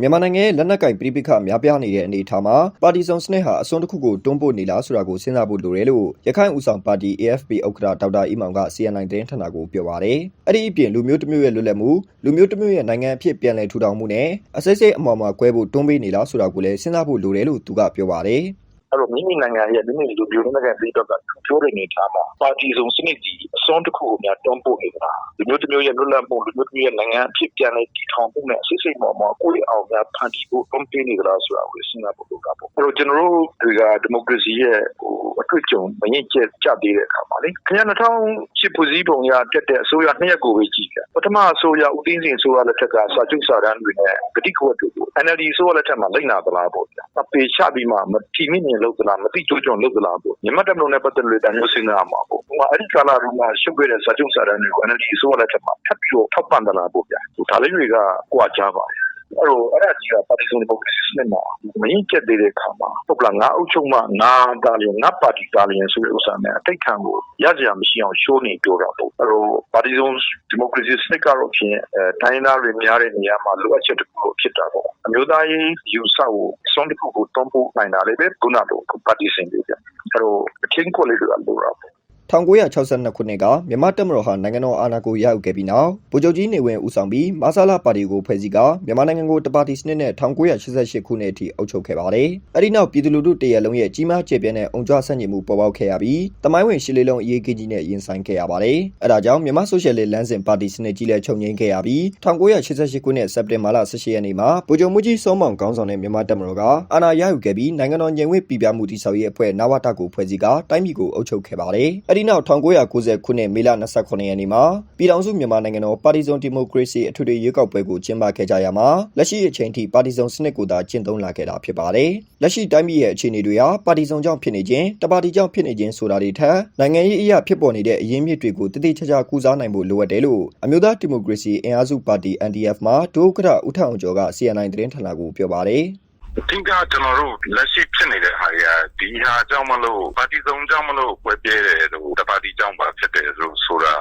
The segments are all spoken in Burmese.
မြန်မာနိုင်ငံရဲ့လက်နက်ကင်ပြည်ပခများပြားနေတဲ့အနေအထားမှာပါတီစုံစနစ်ဟာအစွန်းတစ်ခုကိုတွန်းပို့နေလားဆိုတာကိုစဉ်းစားဖို့လိုတယ်လို့ရခိုင်ဦးဆောင်ပါတီ AFP ဥက္ကဋ္ဌဒေါက်တာအီမောင်က CNN သတင်းဌာနကိုပြောပါတယ်။အဲ့ဒီအပြင်လူမျိုးတစ်မျိုးရဲ့လွတ်လပ်မှုလူမျိုးတစ်မျိုးရဲ့နိုင်ငံအဖြစ်ပြန်လည်ထူထောင်မှုနဲ့အစိမ့်စိမ့်အမော်မှာကွဲဖို့တွန်းပေးနေလားဆိုတာကိုလည်းစဉ်းစားဖို့လိုတယ်လို့သူကပြောပါတယ်။ အဲ့တော့မိမိနိုင်ငံရဲ့မိမိလူမျိုးနိုင်ငံပြည်တော့ကပြောတဲ့နေသားမှာပါတီစုံစနစ်ကြီးအစွန်းတစ်ခုကိုများတွန်းပို့နေတာလူမျိုးတစ်မျိုးရဲ့လွတ်လပ်မှုလူမျိုးတစ်မျိုးရဲ့နိုင်ငံအဖြစ်ပြန်လည်တည်ထောင်မှုနဲ့အစိစိတ်ပေါ်မှာကိုယ့်အောင်များဖန်တီးဖို့တွန်းပေးနေကြလားဆိုတာကိုစဉ်းစားဖို့လိုတာပေါ့အဲ့တော့ကျွန်တော်တို့တွေကဒီမိုကရေစီရဲ့ဟိုအတွေ့အကြုံမငြိမ့်ကျကြသေးတဲ့အခါမှာလေခင်ဗျာ2008ဖွဲ့စည်းပုံရတက်တဲ့အစိုးရနှစ်ရက်ကိုပဲကြည့်ကြပထမအစိုးရဦးသိန်းစိန်အစိုးရလက်ထက်ကစာချုပ်စာတမ်းတွေနဲ့ဂတိကဝတ်တွေကို NLD အစိုးရလက်ထက်မှာလိုက်နာသလားပေါ့ဗျာအပေချပြီးမှမထီမိမြင်လို့သလားမသိကြိုးကြုံလို့သလားပေါ့မြန်မာတပ်မတော်နဲ့ပတ်သက်လို့တန်ရုပ်စဉ်းစားမှာပေါ့ဟိုအဲ့ဒီကာလတုန်းကရှုပ်ခဲ့တဲ့စာချုပ်စာတမ်းတွေကို NLD အစိုးရလက်ထက်မှာထပ်ပြီးတော့ထောက်ပံ့သလားပေါ့ဗျာဟိုဒါလေးတွေကကြွားကြပါတယ် အဲ့တော့အဲ့ဒါကြီးကပါတီစုံဒီမိုကရေစီစနစ်မှာမရင်ကျက်သေးတဲ့အခါမှာဟုတ်လားငါအုပ်ချုပ်မှငါတာလျင်ငါပါတီတာလျင်ဆိုတဲ့ဥစ္စာနဲ့အတိတ်ခံကိုရကြရမရှိအောင်ရှိုးနေပြောတာပေါ့အဲ့တော့ပါတီစုံဒီမိုကရေစီစနစ်ကတော့ဖြင့်အဲတိုင်းသားတွေများတဲ့နေရာမှာလိုအပ်ချက်တစ်ခုဖြစ်တာပေါ့အမျိုးသားရေးယူဆကိုစွန့်တစ်ခုကိုတွန်းပို့နိုင်တာလေပဲခုနကပါတီစင်တွေပြအဲ့တော့အချင်းကိုလေးတွေကလိုတာပေါ့ 1962ခုနှစ်ကမြန်မာတပ်မတော်ဟာနိုင်ငံတော်အာဏာကိုရယူခဲ့ပြီးနောက်ဗိုလ်ချုပ်ကြီးနေဝင်းဦးဆောင်ပြီးမဆလာပါတီကိုဖွဲ့စည်းကမြန်မာနိုင်ငံကိုတပါတီစနစ်နဲ့1988ခုနှစ်အထိအုပ်ချုပ်ခဲ့ပါတယ်။အဲဒီနောက်ပြည်သူလူထုတရက်လုံးရဲ့ကြီးမားကျယ်ပြန့်တဲ့အုံကြွဆန့်ကျင်မှုပေါ်ပေါက်ခဲ့ရပြီးတမိုင်းဝင်ရှစ်လေးလုံးအရေးကြီးနဲ့ရင်ဆိုင်ခဲ့ရပါတယ်။အဲဒါကြောင့်မြန်မာဆိုရှယ်လစ်လမ်းစဉ်ပါတီစနစ်ကြီးလည်းချုပ်ငြိမ်းခဲ့ရပြီး1988ခုနှစ်စက်တင်ဘာလ18ရက်နေ့မှာဗိုလ်ချုပ်မှုကြီးစောမောင်ခေါင်းဆောင်တဲ့မြန်မာတပ်မတော်ကအာဏာရယူခဲ့ပြီးနိုင်ငံတော်ညင်ဝင့်ပြည်ပြမှုတည်ဆောက်ရေးအဖွဲ့နဝတကိုဖွဲ့စည်းကတိုင်းပြည်ကိုအုပ်ချုပ်ခဲ့ပါတယ်။အဲဒီနောက်1990ခုနှစ်မေလ29ရက်နေ့မှာပြည်ထောင်စုမြန်မာနိုင်ငံတော်ပါတီစုံဒီမိုကရေစီအထွေထွေရွေးကောက်ပွဲကိုကျင်းပခဲ့ကြရမှာလက်ရှိအချိန်ထိပါတီစုံစနစ်ကိုသာကျင့်သုံးလာခဲ့တာဖြစ်ပါတယ်။လက်ရှိတိုင်းပြည်ရဲ့အခြေအနေတွေဟာပါတီစုံကြောင့်ဖြစ်နေခြင်းတပါတီကြောင့်ဖြစ်နေခြင်းဆိုတာတွေထက်နိုင်ငံရေးအရာဖြစ်ပေါ်နေတဲ့အရင်းမြစ်တွေကိုတည်တည်ချာချာကူစားနိုင်ဖို့လိုအပ်တယ်လို့အမျိုးသားဒီမိုကရေစီအင်အားစုပါတီ NDF မှဒုဥက္ကဋ္ဌဦးထအောင်ကျော်က CNN သတင်းဌာနကိုပြောပါတယ်။အထင်ကကျွန်တော်တို့လက်ရှိဖြစ်နေတဲ့ဟာတွေကဒီဟာကြောင့်မလို့ပါတီစုံကြောင့်မလို့ပွဲပြဲတယ်လို့တပါတီကြောင့်ပါဖြစ်တယ်လို့ဆိုတာ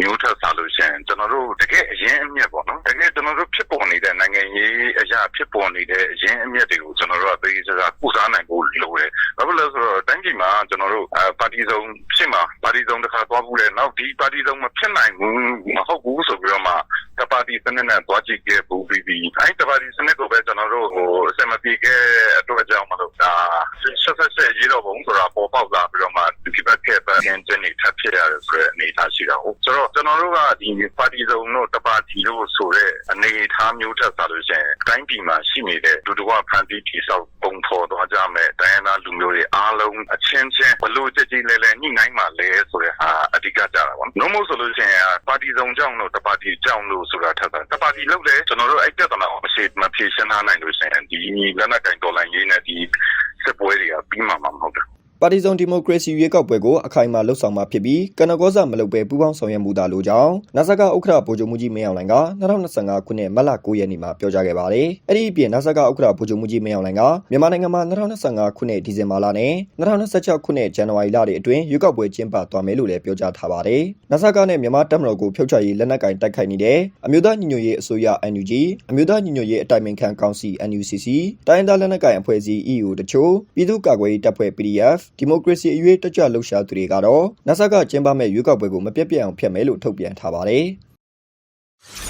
မျိုးထပ်စားလို့ရှိရင်ကျွန်တော်တို့တကယ်အရင်အမြက်ပေါ့နော်တကယ်ကျွန်တော်တို့ဖြစ်ပေါ်နေတဲ့နိုင်ငံရေးအရာဖြစ်ပေါ်နေတဲ့အရင်အမြက်တွေကိုကျွန်တော်တို့အသေးစားကုစားနိုင်ဖို့လိုတယ်ဘာဖြစ်လို့လဲဆိုတော့တိုင်းပြည်မှာကျွန်တော်တို့ပါတီစုံဖြစ်မှာပါတီစုံတစ်ခါသွားဘူးလေနောက်ဒီပါတီစုံမဖြစ်နိုင်ဘူးမဟုတ်ဘူးဆိုပြီးတော့မှတပါတီစနစ်နဲ့သွားကြည့်ခဲ့ဘူးပြီးပြီးအဲတပါတီစနစ်ကိုပဲကျွန်တော်တို့ဟိုအစမပြေခဲ့အတွက်ကြောင့်မလို့ဒါဆက်ဆက်ဆက်ရေးတော့ဘုံဆိုတာပေါ်ပေါက်လာ ပြီးတော့မှဒီဘက်ကပဲအင်းကျနေထပ်ဖြစ်ရတယ်ဆိုတဲ့အနေအထားရှိတာဟုတ်ဆိုတော့ကျွန်တော်တို့ကဒီပါတီစုံတို့တပါတီတို့ဆိုတဲ့အနေအထားမျိုးထက်ဆိုလို့ရှိရင်တိုင်းပြည်မှာရှိနေတဲ့ဒုတဝဖန်တီးတိဆောက်ပုံဖော်သွားကြမယ်တိုင်းရင်းသားလူမျိုးတွေအားလုံးအချင်းချင်းဘလို့ကြည်ကြည်လဲလဲညှိနှိုင်းမှလဲဆိုတဲ့ဟာအဓိကကြတာပေါ့နော်မို့ဆိုလို့ရှိရင်ပါတီစုံကြောင့်လို့တပါတီကြောင့်လို့ဆိုတာထက်တပါတီလို့လေကျွန်တော်တို့အဲ့ပြဿနာကိုမရှိမဖြေရှင်းထားနိုင်လို့ရှိရင်ဒီလက်နက်ကင်တော်လိုင်းရေးနဲ့ဒီစစ်ပွဲတွေကပြီးမှမှာမဟုတ်ဘူး ပါတီစုံဒီမိုကရေစီရွေးကောက်ပွဲကိုအခိုင်အမာလှုပ်ဆောင်မှာဖြစ်ပြီးကနကောစမလုပ်ပဲပူးပေါင်းဆောင်ရွက်မှုသာလိုကြောင်းနာဆာကဥက္ကဋ္ဌဗိုလ်ချုပ်မှုကြီးမင်းအောင်လှိုင်က2025ခုနှစ်မတ်လ9ရက်နေ့မှာပြောကြားခဲ့ပါတယ်။အဲ့ဒီအပြင်နာဆာကဥက္ကဋ္ဌဗိုလ်ချုပ်မှုကြီးမင်းအောင်လှိုင်ကမြန်မာနိုင်ငံမှာ2025ခုနှစ်ဒီဇင်ဘာလနဲ့2026ခုနှစ်ဇန်နဝါရီလတွေအတွင်းရွေးကောက်ပွဲကျင်းပသွားမယ်လို့လည်းပြောကြားထားပါတယ်။နာဆာကနဲ့မြန်မာတပ်မတော်ကိုဖျောက်ချရေးလက်နက်ကင်တိုက်ခိုက်နေတဲ့အမျိုးသားညီညွတ်ရေးအစိုးရ NUG အမျိုးသားညီညွတ်ရေးအတိုင်ပင်ခံကောင်စီ NUCC တိုင်းဒေသလက်နက်ကင်အဖွဲ့အစည်း EU တချို့ပြည်သူ့ကာကွယ်ရေးတပ်ဖွဲ့ PDF ဒီမိုကရေစီအရေးတက်ကြွလှုပ်ရှားသူတွေကတော့နဆကကျင်းပမဲ့ရွေးကောက်ပွဲကိုမပြတ်ပြတ်အောင်ဖျက်မယ်လို့ထုတ်ပြန်ထားပါတယ်။